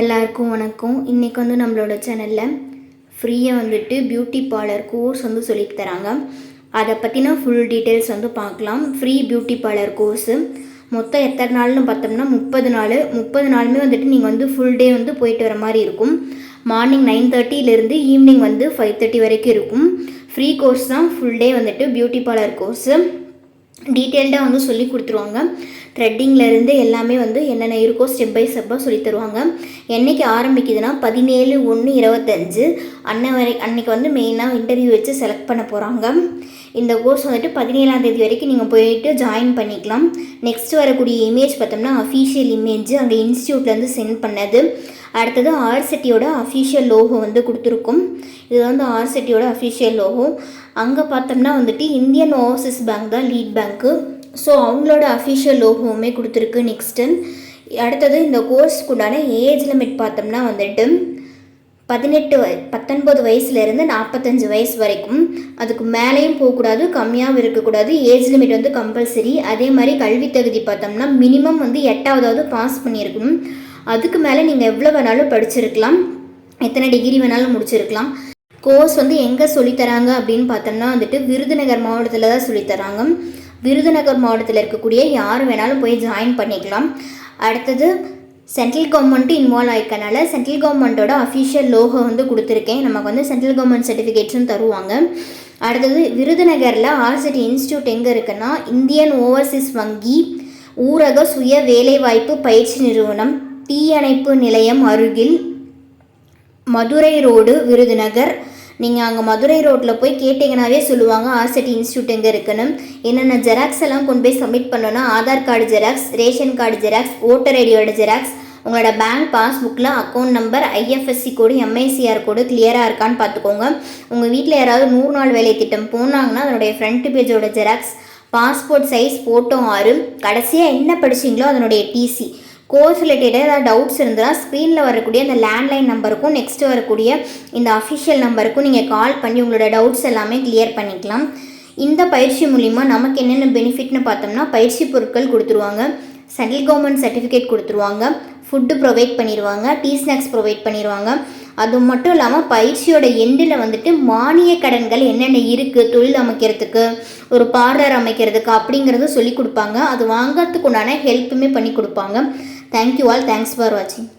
எல்லாருக்கும் வணக்கம். இன்றைக்கி வந்து நம்மளோட சேனலில் ஃப்ரீயாக வந்துட்டு பியூட்டி பார்லர் கோர்ஸ் வந்து சொல்லித் தராங்க. அதை பற்றின ஃபுல் டீட்டெயில்ஸ் வந்து பார்க்கலாம். ஃப்ரீ பியூட்டி பார்லர் கோர்ஸு மொத்தம் எத்தனை நாள்னு பார்த்தோம்னா முப்பது நாள். முப்பது நாளுமே வந்துட்டு நீங்கள் வந்து ஃபுல் டே வந்து போயிட்டு வர மாதிரி இருக்கும். மார்னிங் நைன் தேர்ட்டிலேருந்து ஈவினிங் வந்து ஃபைவ் தேர்ட்டி வரைக்கும் இருக்கும். ஃப்ரீ கோர்ஸ் தான் ஃபுல் டே வந்துட்டு பியூட்டி பார்லர் கோர்ஸு டீட்டெயில்டாக வந்து சொல்லி கொடுத்துருவாங்க. த்ரெட்டிங்லேருந்து எல்லாமே வந்து என்னென்ன இருக்கோ ஸ்டெப் பை ஸ்டெப்பாக சொல்லி தருவாங்க. என்னைக்கு ஆரம்பிக்குதுன்னா பதினேழு ஒன்று இருபத்தஞ்சு. அன்ன வரை அன்னைக்கு வந்து மெயினாக இன்டர்வியூ வச்சு செலக்ட் பண்ண போகிறாங்க இந்த கோர்ஸ் வந்துட்டு பதினேழாம் தேதி வரைக்கும் நீங்கள் போயிட்டு ஜாயின் பண்ணிக்கலாம். நெக்ஸ்ட் வரக்கூடிய இமேஜ் பார்த்தோம்னா அஃபீஷியல் இமேஜ் அங்கே இன்ஸ்டியூட்லேருந்து சென்ட் பண்ணது. அடுத்தது ஆர்சிட்டியோட அஃபீஷியல் லோகோ வந்து கொடுத்துருக்கும். இது வந்து ஆர்சிட்டியோட அஃபீஷியல் லோகோ அங்கே பார்த்தோம்னா வந்துட்டு இந்தியன் ஓவர்சீஸ் பேங்க் தான் லீட் பேங்க்கு ஸோ அவங்களோட அஃபிஷியல் லோகோவுமே கொடுத்துருக்கு நெக்ஸ்ட்டு அடுத்தது இந்த கோர்ஸ்க்குண்டான ஏஜ் லிமிட் பார்த்தோம்னா வந்துட்டு பதினெட்டு வய பத்தொன்பது வயசுலேருந்து நாற்பத்தஞ்சு வயசு வரைக்கும். அதுக்கு மேலேயும் போகக்கூடாது கம்மியாகவும் இருக்கக்கூடாது. ஏஜ் லிமிட் வந்து கம்பல்சரி அதே மாதிரி கல்வி தகுதி பார்த்தோம்னா மினிமம் வந்து எட்டாவதாவது பாஸ் பண்ணியிருக்கணும். அதுக்கு மேலே நீங்கள் எவ்வளோ வேணாலும் படிச்சிருக்கலாம். எத்தனை டிகிரி வேணாலும் முடிச்சிருக்கலாம். கோர்ஸ் வந்து எங்கே சொல்லித்தராங்க அப்படின்னு பார்த்தோம்னா வந்துட்டு விருதுநகர் மாவட்டத்தில் தான் சொல்லித்தராங்க விருதுநகர் மாவட்டத்தில் இருக்கக்கூடிய யார் வேணாலும் போய் ஜாயின் பண்ணிக்கலாம். அடுத்தது சென்ட்ரல் கவர்மெண்ட்டும் இன்வால்வ் ஆயிருக்கனால சென்ட்ரல் கவர்மெண்ட்டோட அஃபிஷியல் லோகோ வந்து கொடுத்துருக்கேன். நமக்கு வந்து சென்ட்ரல் கவர்மெண்ட் சர்டிஃபிகேட்ஸும் தருவாங்க. அடுத்தது விருதுநகரில் ஆர்சிட்டி இன்ஸ்டியூட் எங்கே இருக்குன்னா இந்தியன் ஓவர்சீஸ் வங்கி ஊரக சுய வேலைவாய்ப்பு பயிற்சி நிறுவனம் தீயணைப்பு நிலையம் அருகில் மதுரை ரோடு விருதுநகர். நீங்கள் அங்கே மதுரை ரோட்டில் போய் கேட்டிங்கனாவே சொல்லுவாங்க ஆர்சிட்டி இன்ஸ்டியூட் எங்கே இருக்குன்னு. என்னென்ன ஜெராக்ஸ் எல்லாம் கொண்டு போய் சப்மிட் பண்ணோன்னா Aadhaar card xerox ration card xerox voter ஐடியோட xerox உங்களோட bank பாஸ்புக்கில் account number IFSC code MICR code கிளியராக இருக்கான்னு பார்த்துக்கோங்க. உங்கள் வீட்டில் யாராவது நூறு நாள் வேலை திட்டம் போனாங்கன்னா அதனுடைய ஃப்ரண்ட் பேஜோட ஜெராக்ஸ் பாஸ்போர்ட் சைஸ் ஃபோட்டோ ஆறு கடைசியாக என்ன படிச்சிங்களோ அதனுடைய டிசி கோர்ஸ் ரிலேட்டடாக ஏதாவது டவுட்ஸ் இருந்தால் ஸ்க்ரீனில் வரக்கூடிய அந்த லேண்ட்லைன் நம்பருக்கும் நெக்ஸ்ட் வரக்கூடிய இந்த அஃபிஷியல் நம்பருக்கும் நீங்கள் கால் பண்ணி உங்களோட டவுட்ஸ் எல்லாமே கிளியர் பண்ணிக்கலாம். இந்த பயிற்சி மூலிமா நமக்கு என்னென்ன பெனிஃபிட்னு பார்த்தோம்னா பயிற்சி பொருட்கள் கொடுத்துருவாங்க. சென்ட்ரல் கவர்மெண்ட் சர்டிஃபிகேட் கொடுத்துருவாங்க. ஃபுட்டு ப்ரொவைட் பண்ணிடுவாங்க டீ ஸ்நாக்ஸ் ப்ரொவைட் பண்ணிடுவாங்க அது மட்டும் இல்லாமல் பயிற்சியோட எண்டில் வந்துட்டு மானிய கடன்கள் என்னென்ன இருக்குது தொழில் அமைக்கிறதுக்கு ஒரு பார்லர் அமைக்கிறதுக்கு அப்படிங்கிறத சொல்லி கொடுப்பாங்க. அது வாங்கிறதுக்கு உண்டான ஹெல்ப்புமே பண்ணி கொடுப்பாங்க. Thank you all. Thanks for watching.